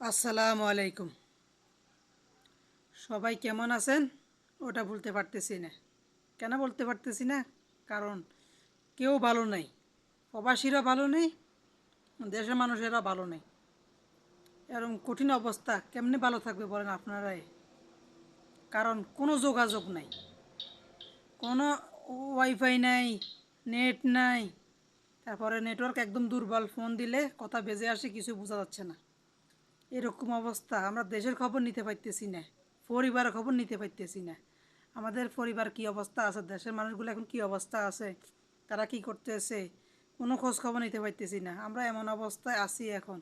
আসসালামু আলাইকুম। সবাই কেমন আছেন? ওটা বলতে পারতেছি না। কেন বলতে পারতেছি না? কারণ কেউ ভালো নেই। প্রবাসীরা ভালো নেই, দেশের মানুষেরা ভালো নেই। এরকম কঠিন অবস্থা কেমনি ভালো থাকবে বলেন আপনারাই? কারণ কোনো যোগাযোগ নাই। কোনো ওয়াইফাই নাই, নেট নাই। তারপরে নেটওয়ার্ক একদম দুর্বল, ফোন দিলে কথা বেজে আসে, কিছু বোঝা যাচ্ছে না। এরকম অবস্থা। আমরা দেশের খবর নিতে পারতেছি না। পরিবারের খবর নিতে পারতেছি না। আমাদের পরিবার কি অবস্থা আছে? দেশের মানুষগুলো এখন কি অবস্থা আছে? তারা কি করতেছে? কোনো খোঁজ খবর নিতে পারতেছি না। আমরা এমন অবস্থায় আছি এখন।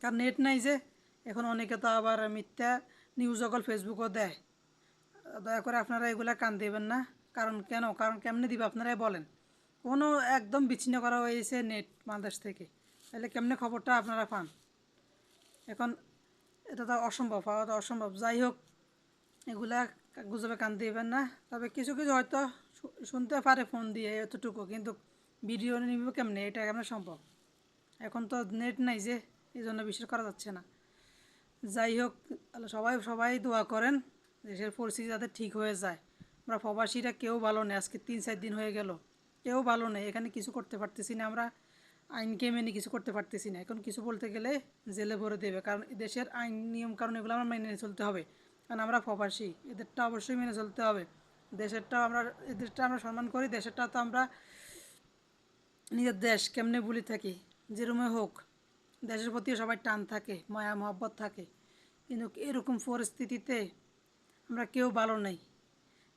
কারণ নেট নাই যে। এখন অনেকে তো আবার মিথ্যা নিউজ অকল ফেসবুকও দেয়। দয়া করে আপনারা এগুলা কান দেবেন না। কারণ কেন? কারণ কেমনে দিবে আপনারাই বলেন। কোনো একদম বিচ্ছিন্ন করা হয়েছে নেট বাংলাদেশ থেকে। তাহলে কেমনে খবরটা আপনারা পান? এখন এটা তো অসম্ভব, হওয়া তো অসম্ভব। যাই হোক, এগুলা গুজবে কান দিবেন না। তবে কিছু কিছু হয়তো শুনতে পারে ফোন দিয়ে এতটুকু, কিন্তু ভিডিও নিবে কেমনে? এটা কেমন সম্ভব? এখন তো নেট নাই যে এই জন্য বিশ্বাস করা যাচ্ছে না। যাই হোক সবাই সবাই দোয়া করেন, দেশের পরিস্থিতি যাতে ঠিক হয়ে যায়। আমরা প্রবাসীরা কেউ ভালো নেই, আজকে তিন, চার দিন হয়ে গেল। কেউ ভালো নেই, এখানে কিছু করতে পারতেছি না আমরা। আইনকে মেনে কিছু করতে পারতেছি না। এখন কিছু বলতে গেলে জেলে ভরে দেবে। কারণ দেশের আইন নিয়ম কারণ এগুলো আমরা মেনে চলতে হবে। কারণ আমরা প্রবাসী, এদেরটা অবশ্যই মেনে চলতে হবে। দেশেরটাও আমরা, এদেরটা আমরা সম্মান করি, দেশেরটা তো আমরা নিজের দেশ কেমনে বলি থাকি? যেরমে হোক, দেশের প্রতি সবাই টান থাকে, মায়া, মহব্বত থাকে। কিন্তু এরকম পরিস্থিতিতে আমরা কেউ ভালো নেই।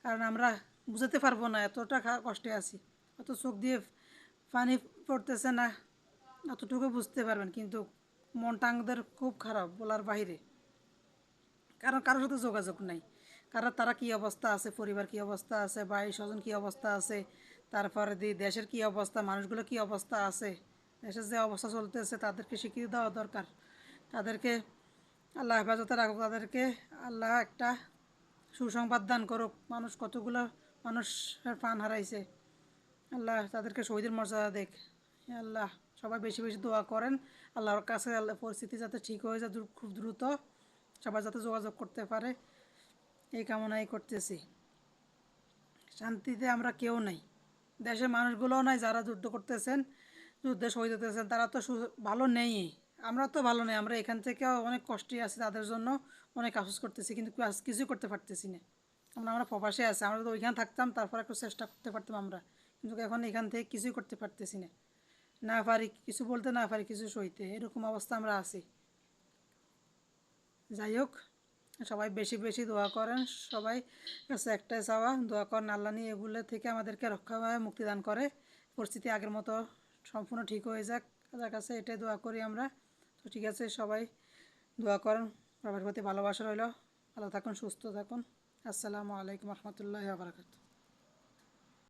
কারণ আমরা বুঝাতে পারব না, এতটা কষ্টে আছি। অত চোখ দিয়ে পানি পড়তেছে না অতটুকু বুঝতে পারবেন, কিন্তু মনটা আমাদের খুব খারাপ বলার বাইরে। কারণ কারোর সাথে যোগাযোগ নাই। কারণ তারা কি অবস্থা আছে, পরিবার কি অবস্থা আছে, ভাই, স্বজন কি অবস্থা আছে, তারপরে দি, দেশের কি অবস্থা, মানুষগুলো কি অবস্থা আছে, দেশের যে অবস্থা চলতেছে, তাদেরকে স্বীকৃতি দেওয়া দরকার। তাদেরকে আল্লাহ হেফাজতে রাখুক, তাদেরকে আল্লাহ একটা সুসংবাদ দান করুক। মানুষ কতগুলো মানুষের প্রাণ হারাইছে। আল্লাহ, তাদেরকে শহীদের মর্যাদা দেখ। আল্লাহ, সবাই বেশি বেশি দোয়া করেন। আল্লাহর কাছে আল্লাহ, পরিস্থিতি যাতে ঠিক হয়ে যায় খুব দ্রুত, সবাই যাতে যোগাযোগ করতে পারে। এই কামনাই করতেছি। শান্তিতে আমরা কেউ নাই। দেশের মানুষগুলোও নাই যারা যুদ্ধ করতেছেন, যুদ্ধে শহীদ হতেছেন, তারা তো ভালো নেই। আমরা তো ভালো নেই, আমরা এখান থেকে অনেক কষ্টে আছি তাদের জন্য, অনেক আফসোস করতেছি, কিন্তু কিছুই করতে পারতেছি না। আমরা আমরা প্রবাসে আছি, আমরা তো ওইখানে থাকতাম, তারপর একটু চেষ্টা করতে পারতাম আমরা। কিন্তু এখন এখান থেকে কিছুই করতে পারতেছি না। না পারি কিছু বলতে, না পারি কিছু সইতে, এরকম অবস্থা আমরা আছি। যাই হোক, সবাই বেশি বেশি দোয়া করেন। সবাই কাছে একটাই চাওয়া, দোয়া করেন আল্লাহ নিয়ে এগুলো থেকে আমাদেরকে রক্ষা মুক্তিদান করে। পরিস্থিতি আগের মতো সম্পূর্ণ ঠিক হয়ে যাক। তাদের কাছে এটাই দোয়া করি আমরা। তো ঠিক আছে, সবাই দোয়া করেন। সবার প্রতি ভালোবাসা রইল। ভালো থাকুন, সুস্থ থাকুন। আসসালামু আলাইকুম রহমতুল্লাহ বারাকাতু